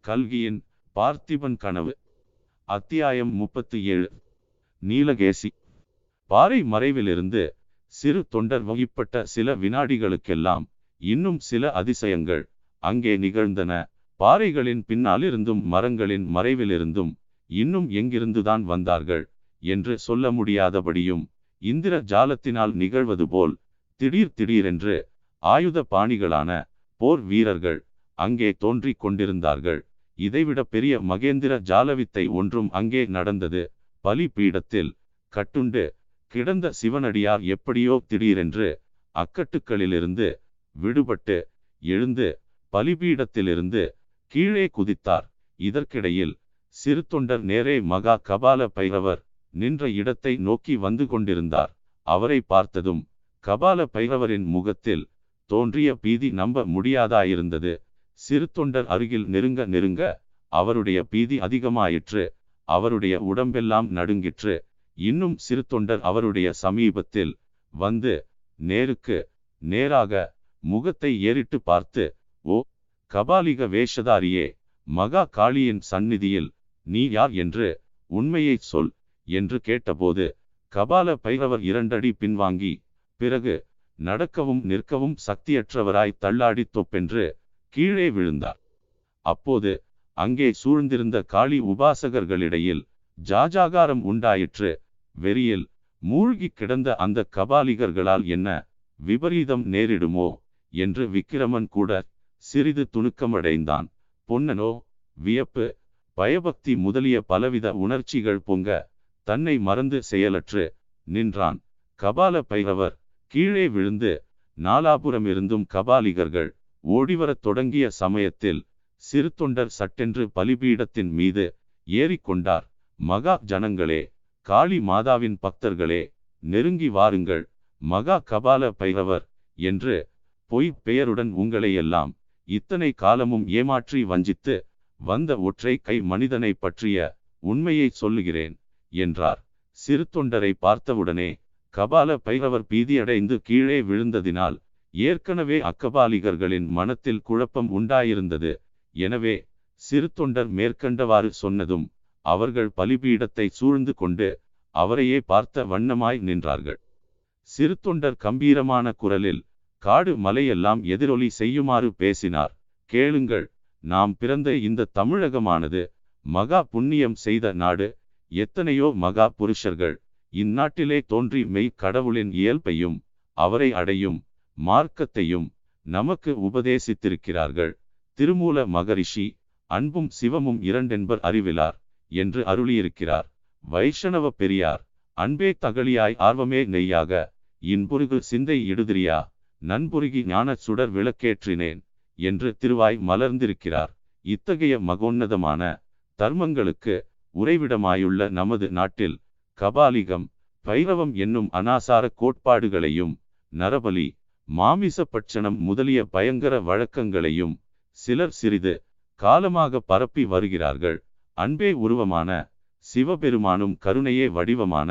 கல்கியின் பார்த்திபன் கனவு அத்தியாயம் முப்பத்தி ஏழு. நீலகேசி. பாறை மறைவிலிருந்து சிறு தொண்டர் வகிப்பட்ட சில வினாடிகளுக்கெல்லாம் இன்னும் சில அதிசயங்கள் அங்கே நிகழ்ந்தன. பாறைகளின் பின்னாலிருந்தும் மரங்களின் மறைவிலிருந்தும் இன்னும் எங்கிருந்துதான் வந்தார்கள்? என்று சொல்ல முடியாதபடியும் இந்திர ஜாலத்தினால் நிகழ்வது போல் திடீர் திடீரென்று ஆயுத பாணிகளான போர் வீரர்கள் அங்கே தோன்றிக் கொண்டிருந்தார்கள். இதைவிட பெரிய மகேந்திர ஜாலவித்தை ஒன்றும் அங்கே நடந்தது. பலி பீடத்தில் கட்டுண்டு கிடந்த சிவனடியார் எப்படியோ திடீரென்று அக்கட்டுக்களிலிருந்து விடுபட்டு எழுந்து பலிபீடத்திலிருந்து கீழே குதித்தார். இதற்கிடையில் சிறு தொண்டர் நேரே மகா கபால பைரவர் நின்ற இடத்தை நோக்கி வந்து கொண்டிருந்தார். அவரை பார்த்ததும் கபால பைரவரின் முகத்தில் தோன்றிய பீதி நம்ப முடியாதாயிருந்தது. சிறு தொண்டர் அருகில் நெருங்க நெருங்க அவருடைய பீதி அதிகமாயிற்று. அவருடைய உடம்பெல்லாம் நடுங்கிற்று. இன்னும் சிறு தொண்டர் அவருடைய சமீபத்தில் வந்து நேருக்கு நேராக முகத்தை ஏறிட்டு பார்த்து ஓ கபாலிக வேஷதாரியே மகா காளியின் சந்நிதியில் நீ யார்? என்று உண்மையை சொல். என்று கேட்டபோது கபால பைரவர் இரண்டடி பின்வாங்கி பிறகு நடக்கவும் நிற்கவும் சக்தியற்றவராய் தள்ளாடி தொப்பென்று கீழே விழுந்தார். அப்போது அங்கே சூழ்ந்திருந்த காளி உபாசகர்களிடையில் ஜாஜாகாரம் உண்டாயிற்று. வெறியில் மூழ்கி கிடந்த அந்த கபாலிகர்களால் என்ன விபரீதம் நேரிடுமோ என்று விக்கிரமன் கூட சிறிது துணுக்கமடைந்தான். பொன்னனோ வியப்பு பயபக்தி முதலிய பலவித உணர்ச்சிகள் பொங்க தன்னை மறந்து செயலற்று நின்றான். கபால பைரவர் கீழே விழுந்து நாலாபுரமிருந்தும் கபாலிகர்கள் ஓடிவரத் தொடங்கிய சமயத்தில் சிறு தொண்டர் சட்டென்று பலிபீடத்தின் மீது ஏறிக்கொண்டார். மகா ஜனங்களே காளி மாதாவின் பக்தர்களே நெருங்கி வாருங்கள். மகா கபால பைரவர் என்று பொய் பெயருடன் உங்களையெல்லாம் இத்தனை காலமும் ஏமாற்றி வஞ்சித்து வந்த ஒற்றை கை மனிதனை பற்றிய உண்மையை சொல்லுகிறேன். என்றார். சிறு தொண்டரை பார்த்தவுடனே கபால பைரவர் பீதியடைந்து கீழே விழுந்ததினால் ஏற்கனவே அக்கபாலிகர்களின் மனத்தில் குழப்பம் உண்டாயிருந்தது. எனவே சிறு தொண்டர் மேற்கண்டவாறு சொன்னதும் அவர்கள் பலிபீடத்தை சூழ்ந்து கொண்டு அவரையே பார்த்த வண்ணமாய் நின்றார்கள். சிறு தொண்டர் கம்பீரமான குரலில் காடு மலையெல்லாம் எதிரொலி செய்யுமாறு பேசினார். கேளுங்கள் நாம் பிறந்த இந்த தமிழகமானது மகா புண்ணியம் செய்த நாடு. எத்தனையோ மகா புருஷர்கள் இந்நாட்டிலே தோன்றி மெய் கடவுளின் இயல்பையும் அவரை அடையும் மார்க்கத்தையும் நமக்கு உபதேசித்திருக்கிறார்கள். திருமூல மகரிஷி அன்பும் சிவமும் இரண்டென்பர் அறிவிலார் என்று அருளியிருக்கிறார். வைஷ்ணவ பெரியார் அன்பே தகலியாய் ஆர்வமே நெய்யாக இன்புருகு சிந்தை இடுதிரியா நண்புருகி ஞான சுடர் விளக்கேற்றினேன் என்று திருவாய் மலர்ந்திருக்கிறார். இத்தகைய மகோன்னதமான தர்மங்களுக்கு உறைவிடமாயுள்ள நமது நாட்டில் கபாலிகம் பைரவம் என்னும் அனாசார கோட்பாடுகளையும் நரபலி மாமிச பட்சணம் முதலிய பயங்கர வழக்கங்களையும் சிலர் சிறிது காலமாக பரப்பி வருகிறார்கள். அன்பே உருவமான சிவபெருமானும் கருணையே வடிவமான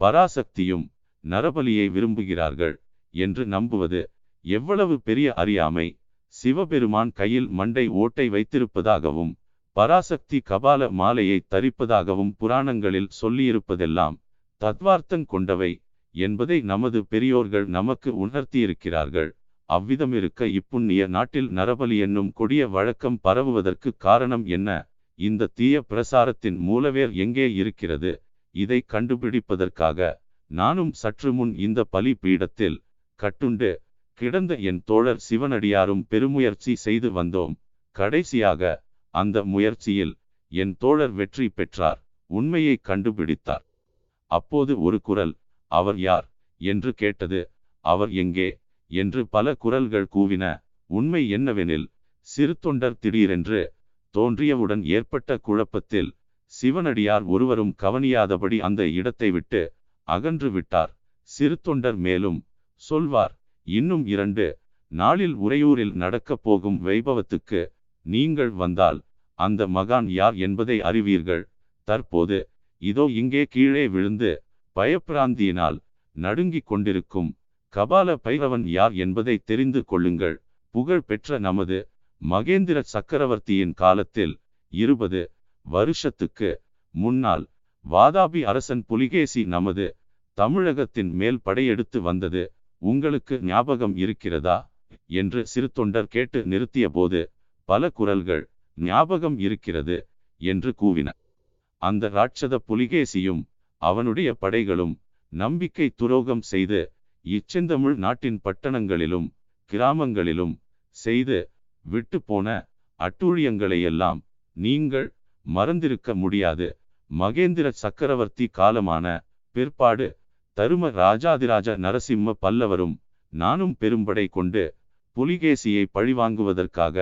பராசக்தியும் நரபலியை விரும்புகிறார்கள் என்று நம்புவது எவ்வளவு பெரிய அறியாமை. சிவபெருமான் கையில் மண்டை ஓட்டை வைத்திருப்பதாகவும் பராசக்தி கபால மாலையை தரிப்பதாகவும் புராணங்களில் சொல்லியிருப்பதெல்லாம் தத்வார்த்தம் கொண்டவை என்பதை நமது பெரியோர்கள் நமக்கு உணர்த்தியிருக்கிறார்கள். அவ்விதமிருக்க இப்புண்ணிய நாட்டில் நரபலி என்னும் கொடிய வழக்கம் பரவுவதற்கு காரணம் என்ன? இந்த தீய பிரசாரத்தின் மூலவேர் எங்கே இருக்கிறது? இதை கண்டுபிடிப்பதற்காக நானும் சற்று முன் இந்த பலி பீடத்தில் கட்டுண்டு கிடந்த என் தோழர் சிவனடியாரும் பெருமுயற்சி செய்து வந்தோம். கடைசியாக அந்த முயற்சியில் என் தோழர் வெற்றி பெற்றார் உண்மையை கண்டுபிடித்தார். அப்போது ஒரு குரல் அவர் யார்? என்று கேட்டது அவர் எங்கே? என்று பல குரல்கள் கூவின உண்மை என்னவெனில் சிறு தொண்டர் திடீரென்று தோன்றியவுடன் ஏற்பட்ட குழப்பத்தில் சிவனடியார் ஒருவரும் கவனியாதபடி அந்த இடத்தை விட்டு அகன்று விட்டார். சிறு தொண்டர் மேலும் சொல்வார் இன்னும் இரண்டு நாளில் உறையூரில் நடக்கப் போகும் வைபவத்துக்கு நீங்கள் வந்தால் அந்த மகான் யார் என்பதை அறிவீர்கள். தற்போது இதோ இங்கே கீழே விழுந்து பயப்பிராந்தியினால் நடுங்கிக் கொண்டிருக்கும் கபால பைரவன் யார் என்பதை தெரிந்து கொள்ளுங்கள். புகழ் பெற்ற நமது மகேந்திர சக்கரவர்த்தியின் காலத்தில் இருபது வருஷத்துக்கு முன்னால் வாதாபி அரசன் புலிகேசி நமது தமிழகத்தின் மேல் படையெடுத்து வந்தது. உங்களுக்கு ஞாபகம் இருக்கிறதா? என்று சிறு தொண்டர் கேட்டு நிறுத்திய போது பல குரல்கள் ஞாபகம் இருக்கிறது என்று கூவின. அந்த ராட்சத புலிகேசியும் அவனுடைய படைகளும் நம்பிக்கை துரோகம் செய்து இச்செந்தமிழ் நாட்டின் பட்டணங்களிலும் கிராமங்களிலும் செய்து விட்டு போன அட்டூழியங்களையெல்லாம் நீங்கள் மறந்திருக்க முடியாது. மகேந்திர சக்கரவர்த்தி காலமான பிற்பாடு தரும ராஜாதிராஜ நரசிம்ம பல்லவரும் நானும் பெரும்படை கொண்டு புலிகேசியை பழிவாங்குவதற்காக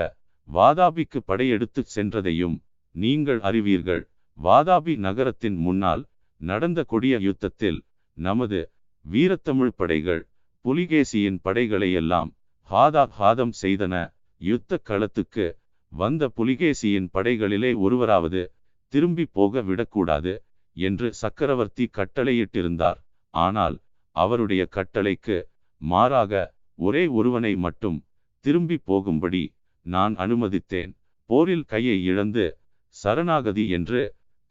வாதாபிக்கு படையெடுத்துச் சென்றதையும் நீங்கள் அறிவீர்கள். வாதாபி நகரத்தின் முன்னால் நடந்த கொடிய யுத்தத்தில் நமது வீரத்தமிழ் படைகள் புலிகேசியின் படைகளையெல்லாம் ஹாதா ஹாதம் செய்தன. யுத்த களத்துக்கு வந்த புலிகேசியின் படைகளிலே ஒருவராவது திரும்பி போக விடக்கூடாது என்று சக்கரவர்த்தி கட்டளையிட்டிருந்தார். ஆனால் அவருடைய கட்டளைக்கு மாறாக ஒரே ஒருவனை மட்டும் திரும்பி போகும்படி நான் அனுமதித்தேன். போரில் கையை இழந்து சரணாகதி என்று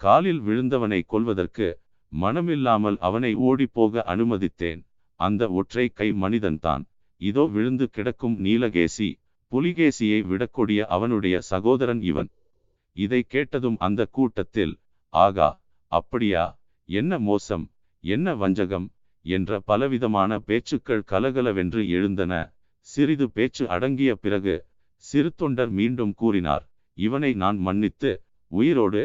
காலில் விழுந்தவனை கொல்வதற்கு மனமில்லாமல் அவனை ஓடிப்போக அனுமதித்தேன். அந்த ஒற்றை கை மனிதன்தான். இதோ விழுந்து கிடக்கும் நீலகேசி புலிகேசியை விடக்கூடிய அவனுடைய சகோதரன் இவன். இதை கேட்டதும் அந்த கூட்டத்தில் ஆகா அப்படியா? என்ன மோசம்? என்ன வஞ்சகம்? என்ற பலவிதமான பேச்சுக்கள் கலகலவென்று எழுந்தன. சிறிது பேச்சு அடங்கிய பிறகு சிறு தொண்டர் மீண்டும் கூறினார் இவனை நான் மன்னித்து உயிரோடு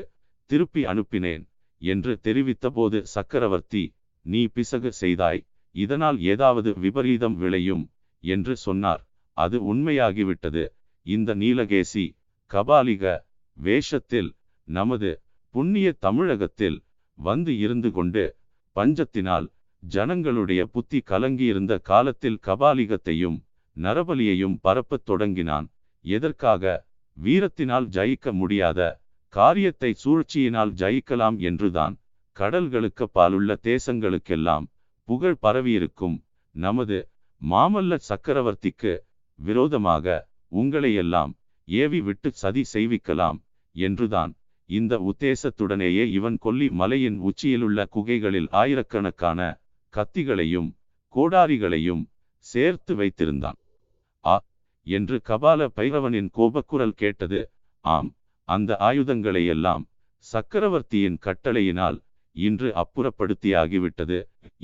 திருப்பி அனுப்பினேன் என்று தெரிவித்தபோது சக்கரவர்த்தி நீ பிசகு செய்தாய் இதனால் ஏதாவது விபரீதம் விளையும் என்று சொன்னார். அது உண்மையாகிவிட்டது. இந்த நீலகேசி கபாலிக வேஷத்தில் நமது புண்ணிய தமிழகத்தில் வந்து இருந்து கொண்டு பஞ்சத்தினால் ஜனங்களுடைய புத்தி கலங்கியிருந்த காலத்தில் கபாலிகத்தையும் நரபலியையும் பரப்பத் தொடங்கினான். எதற்காக? வீரத்தினால் ஜெயிக்க முடியாத காரியத்தை சூழ்ச்சியினால் ஜெயிக்கலாம் என்றுதான் கடல்களுக்கு பாலுள்ள தேசங்களுக்கெல்லாம் புகழ் பரவியிருக்கும். நமது மாமல்ல சக்கரவர்த்திக்கு விரோதமாக உங்களையெல்லாம் ஏவி விட்டு சதி செய்விக்கலாம் என்றுதான் இந்த உத்தேசத்துடனேயே இவன் கொல்லி மலையின் உச்சியிலுள்ள குகைகளில் ஆயிரக்கணக்கான கத்திகளையும் கோடாரிகளையும் சேர்த்து வைத்திருந்தான். என்று கபால பைரவனின் கோபக்குரல் கேட்டது. ஆம் அந்த ஆயுதங்களையெல்லாம் சக்கரவர்த்தியின் கட்டளையினால் இன்று அப்புறப்படுத்தியாகிவிட்டது.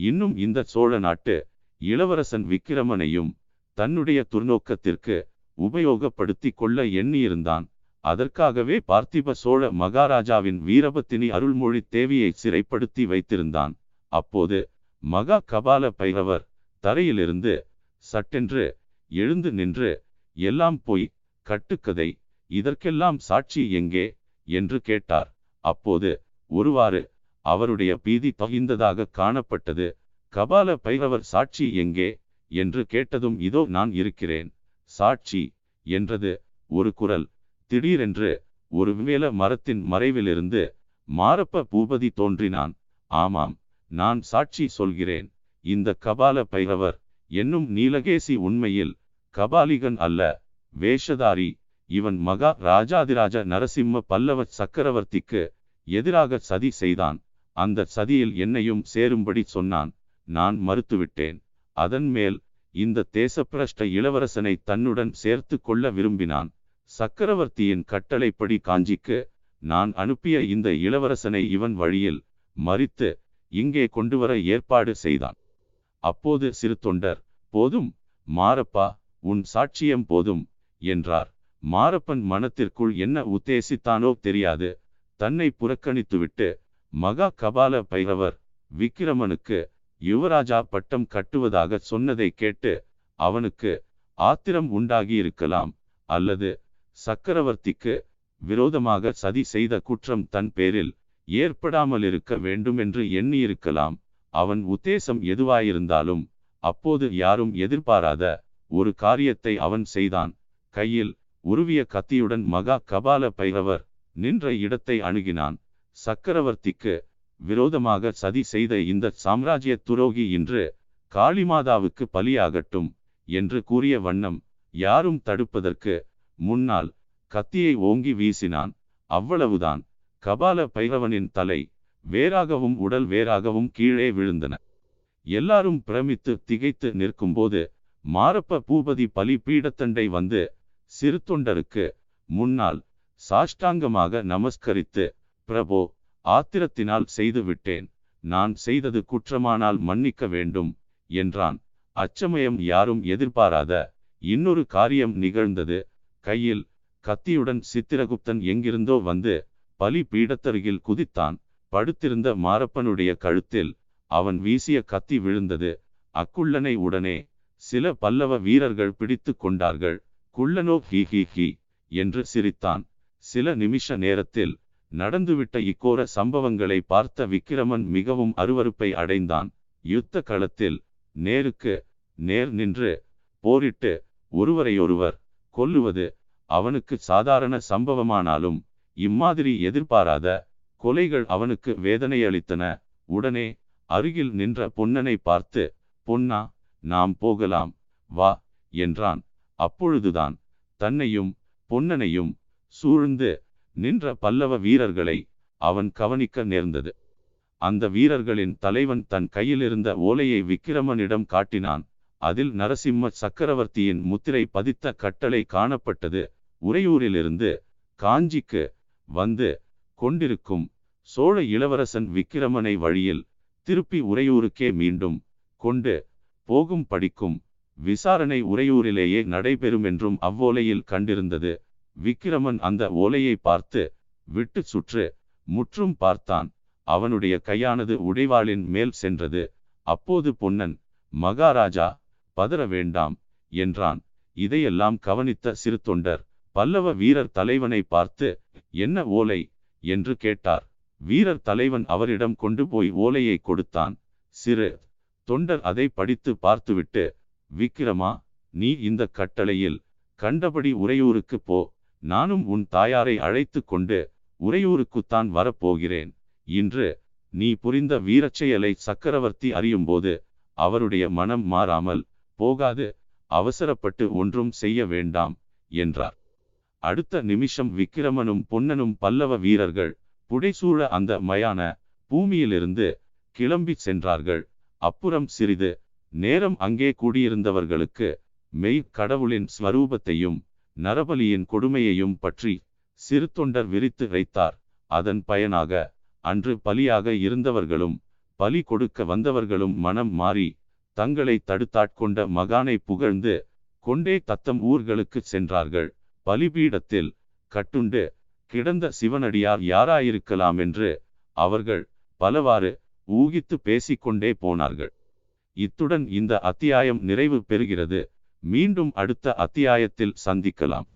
இன்னும் இந்த சோழ நாட்டு இளவரசன் விக்கிரமனையும் தன்னுடைய துர்நோக்கத்திற்கு உபயோகப்படுத்தி கொள்ள எண்ணியிருந்தான். அதற்காகவே பார்த்திப சோழ மகாராஜாவின் வீரபத்தினி அருள்மொழி தேவியை சிறைப்படுத்தி வைத்திருந்தான். அப்போது மகா கபால பைரவர் தரையிலிருந்து சட்டென்று எழுந்து நின்று எல்லாம் பொய் கட்டுக்கதை இதற்கெல்லாம் சாட்சி எங்கே? என்று கேட்டார். அப்போது ஒருவாறு அவருடைய பீதி பகிர்ந்ததாக காணப்பட்டது. கபால பைரவர் சாட்சி எங்கே? என்று கேட்டதும் இதோ நான் இருக்கிறேன். சாட்சி என்றது ஒரு குரல். திடீரென்று ஒரு வேல மரத்தின் மறைவிலிருந்து மாரப்ப பூபதி தோன்றினான். ஆமாம் நான் சாட்சி சொல்கிறேன். இந்த கபால பைரவர் என்னும் நீலகேசி உண்மையில் கபாலிகன் அல்ல வேஷதாரி. இவன் மகா ராஜாதிராஜ நரசிம்ம பல்லவ சக்கரவர்த்திக்கு எதிராக சதி செய்தான். அந்த சதியில் என்னையும் சேரும்படி சொன்னான். நான் மறுத்துவிட்டேன். அதன் மேல் இந்த தேசப்பிரஷ்ட இளவரசனை தன்னுடன் சேர்த்து கொள்ள விரும்பினான். சக்கரவர்த்தியின் கட்டளைப்படி காஞ்சிக்கு நான் அனுப்பிய இந்த இளவரசனை இவன் வழியில் மறித்து இங்கே கொண்டுவர ஏற்பாடு செய்தான். அப்போது சிறு தொண்டர் போதும் மாரப்பா உன் சாட்சியம் போதும் என்றார். மாரப்பன் மனத்திற்குள் என்ன உத்தேசித்தானோ தெரியாது. தன்னை புறக்கணித்துவிட்டு மகா கபால பைரவர் விக்கிரமனுக்கு யுவராஜா பட்டம் கட்டுவதாக சொன்னதை கேட்டு அவனுக்கு ஆத்திரம் உண்டாகியிருக்கலாம் அல்லது சக்கரவர்த்திக்கு விரோதமாக சதி செய்த குற்றம் தன் பேரில் ஏற்படாமலிருக்க வேண்டுமென்று எண்ணியிருக்கலாம். அவன் உத்தேசம் எதுவாயிருந்தாலும் அப்போது யாரும் எதிர்பாராத ஒரு காரியத்தை அவன் செய்தான். கையில் உருவிய கத்தியுடன் மகா கபால பைரவர் நின்ற இடத்தை அணுகினான். சக்கரவர்த்திக்கு விரோதமாக சதி செய்த இந்த சாம்ராஜ்ய துரோகி இன்று காளிமாதாவுக்கு பலியாகட்டும் என்று கூறிய வண்ணம் யாரும் தடுப்பதற்கு முன்னால் கத்தியை ஓங்கி வீசினான். அவ்வளவுதான். கபால பைரவனின் தலை வேறாகவும் உடல் வேறாகவும் கீழே விழுந்தன. எல்லாரும் பிரமித்து திகைத்து நிற்கும்போது மாரப்ப பூபதி பலி பீடத்தண்டை வந்து சிறு தொண்டருக்கு முன்னால் சாஷ்டாங்கமாக நமஸ்கரித்து பிரபோ ஆத்திரத்தினால் செய்து விட்டேன் நான் செய்தது குற்றமானால் மன்னிக்க வேண்டும் என்றான். அச்சமயம் யாரும் எதிர்பாராத இன்னொரு காரியம் நிகழ்ந்தது. கையில் கத்தியுடன் சித்திரகுப்தன் எங்கிருந்தோ வந்து பலி பீடத்தருகில் குதித்தான். படுத்திருந்த மாரப்பனுடைய கழுத்தில் அவன் வீசிய கத்தி விழுந்தது. அக்குள்ளனை உடனே சில பல்லவ வீரர்கள் பிடித்து கொண்டார்கள். குள்ளனோ ஹி ஹி ஹி என்று சிரித்தான். சில நிமிஷ நேரத்தில் நடந்துவிட்ட இக்கோர சம்பவங்களை பார்த்த விக்கிரமன் மிகவும் அருவருப்பை அடைந்தான். யுத்த களத்தில் நேருக்கு நேர் நின்று போரிட்டு ஒருவரையொருவர் கொல்லுவது அவனுக்கு சாதாரண சம்பவமானாலும் இம்மாதிரி எதிர்பாராத கொலைகள் அவனுக்கு வேதனையளித்தன. உடனே அருகில் நின்ற பொன்னனை பார்த்து பொன்னா நாம் போகலாம் வா என்றான். அப்பொழுதுதான் தன்னையும் பொன்னனையும் சூழ்ந்து நின்ற பல்லவ வீரர்களை அவன் கவனிக்க நேர்ந்தது. அந்த வீரர்களின் தலைவன் தன் கையிலிருந்த ஓலையை விக்கிரமனிடம் காட்டினான். அதில் நரசிம்ம சக்கரவர்த்தியின் முத்திரை பதித்த கட்டளை காணப்பட்டது. உறையூரிலிருந்து காஞ்சிக்கு வந்து கொண்டிருக்கும் சோழ இளவரசன் விக்கிரமனை வழியில் திருப்பி உறையூருக்கே மீண்டும் கொண்டு போகும் படிக்கும் விசாரணை உறையூரிலேயே நடைபெறும் என்றும் அவ்வோலையில் கண்டிருந்தது. விக்கிரமன் அந்த ஓலையை பார்த்து விட்டு சுற்று. முற்றும் பார்த்தான். அவனுடைய கையானது உடைவாளின் மேல் சென்றது. அப்போது பொன்னன் மகாராஜா பதற வேண்டாம் என்றான். இதையெல்லாம் கவனித்த சிறு தொண்டர் பல்லவ வீரர் தலைவனை பார்த்து என்ன ஓலை? என்று கேட்டார். வீரர் தலைவன் அவரிடம் கொண்டு போய் ஓலையை கொடுத்தான். சிறு தொண்டர் அதை படித்து பார்த்துவிட்டு விக்கிரமா நீ இந்த கட்டளையில் கண்டபடி உறையூருக்கு போ நானும் உன் தாயாரை அழைத்து கொண்டு உறையூருக்குத்தான் வரப்போகிறேன் இன்று நீ புரிந்த வீரச்செயலை சக்கரவர்த்தி அறியும்போது அவருடைய மனம் மாறாமல் போகாது அவசரப்பட்டு ஒன்றும் செய்ய வேண்டாம் என்றார். அடுத்த நிமிஷம் விக்கிரமனும் பொன்னனும் பல்லவ வீரர்கள் புடைசூழ அந்த மயான பூமியிலிருந்து கிளம்பி சென்றார்கள். அப்புறம் சிறிது நேரம் அங்கே கூடியிருந்தவர்களுக்கு மெய் கடவுளின் ஸ்வரூபத்தையும் நரபலியின் கொடுமையையும் பற்றி சிறு தொண்டர் விரித்து வைத்தார். அதன் பயனாக அன்று பலியாக இருந்தவர்களும் பலி கொடுக்க வந்தவர்களும் மனம் மாறி தங்களை தடுத்தாட்கொண்ட மகானை புகழ்ந்து கொண்டே தத்தம் ஊர்களுக்கு சென்றார்கள். பலிபீடத்தில் கட்டுண்டு கிடந்த சிவனடியார் யாராயிருக்கலாம் என்று அவர்கள் பலவாறு ஊகித்து பேசிக்கொண்டே போனார்கள். இத்துடன் இந்த அத்தியாயம் நிறைவு பெறுகிறது. மீண்டும் அடுத்த அத்தியாயத்தில் சந்திக்கலாம்.